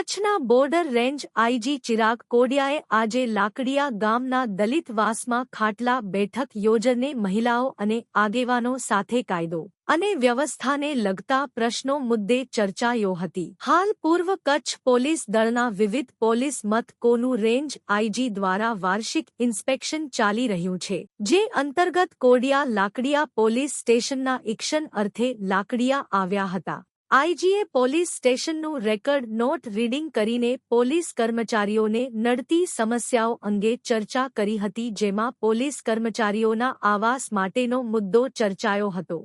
કચ્છના border range IG Chirag કોડિયાએ આજે લાકડિયા ગામના દલિતવાસમાં ખાટલા બેઠક યોજને મહિલાઓ અને આગેવાનો સાથે કાયદો અને વ્યવસ્થાને લગતા પ્રશ્નો મુદ્દે ચર્ચાયો હતી. હાલ પૂર્વ કચ્છ પોલીસ દળના વિવિધ પોલીસ મથકોનું રેન્જ આઈજી દ્વારા વાર્ષિક ઇન્સ્પેક્શન ચાલી રહ્યું છે, જે અંતર્ગત કોડિયા લાકડિયા પોલીસ સ્ટેશનના ઇક્શન અર્થે લાકડિયા આવ્યા હતા. આઈજીએ પોલીસ સ્ટેશનનું રેકર્ડ નોટ રીડિંગ કરીને પોલીસ કર્મચારીઓને નડતી સમસ્યાઓ અંગે ચર્ચા કરી હતી, જેમાં પોલીસ કર્મચારીઓના આવાસ માટેનો મુદ્દો ચર્ચાયો હતો.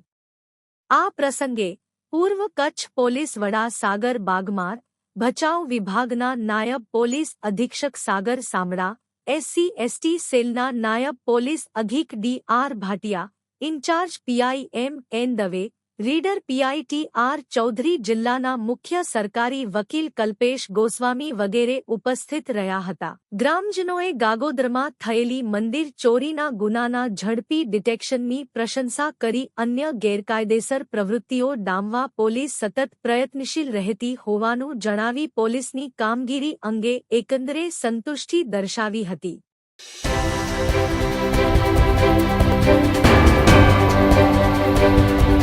આ પ્રસંગે પૂર્વ કચ્છ પોલીસ વડા સાગર બાગમાર, ભચાઉ વિભાગના નાયબ પોલીસ અધિક્ષક સાગર સામડા એસસી, એસટી સેલના નાયબ પોલીસ અધિક D R Bhatia, in charge PI M N Dave reader PI T R Chaudhary જિલ્લાના મુખ્ય સરકારી વકીલ કલ્પેશ ગોસ્વામી વગેરે ઉપસ્થિત રહ્યા હતા. ગ્રામજનોએ ગાગોદરમાં થયેલી મંદિર ચોરીના ગુનાના ઝડપી ડિટેક્શનની પ્રશંસા કરી અન્ય ગેરકાયદેસર પ્રવૃત્તિઓ ડામવા પોલીસ સતત પ્રયત્નશીલ રહેતી હોવાનું જણાવી પોલીસની કામગીરી અંગે એકંદરે સંતુષ્ટિ દર્શાવી હતી.